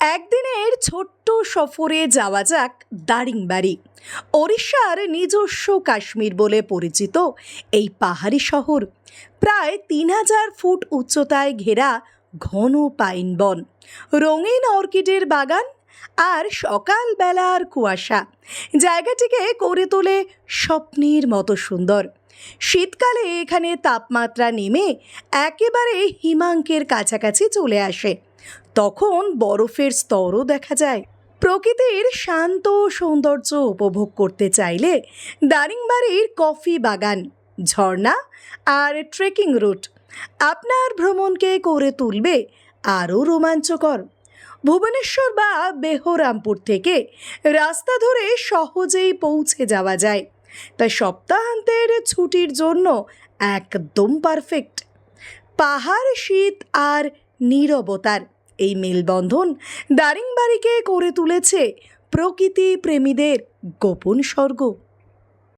একদিনের ছোট্ট সফরে যাওয়া যাক দারিংবাড়ি। ওড়িশার নিজস্ব কাশ্মীর বলে পরিচিত এই পাহাড়ি শহর। প্রায় তিন হাজার ফুট উচ্চতায় ঘেরা ঘন পাইন বন। রঙিন অর্কিডের বাগান আর সকালবেলার কুয়াশা। জায়গাটিকে করে তোলে স্বপ্নের মতো সুন্দর। শীতকালে এখানে তাপমাত্রা নেমে একেবারে হিমাঙ্কের কাছাকাছি চলে আসে। তখন বরফের স্তরও দেখা যায়। প্রকৃতির শান্ত সৌন্দর্য উপভোগ করতে চাইলে দারিংবাড়ির কফি বাগান, ঝর্ণা আর ট্রেকিং রুট আপনার ভ্রমণকে করে তুলবে আরও রোমাঞ্চকর। ভুবনেশ্বর বা বেহরামপুর থেকে রাস্তা ধরে সহজেই পৌঁছে যাওয়া যায়। তাই সপ্তাহান্তের ছুটির জন্য একদম পারফেক্ট। পাহাড়, শীত আর নীরবতার এই মেলবন্ধন দারিংবাড়িকে করে তুলেছে প্রকৃতি প্রেমীদের গোপন স্বর্গ।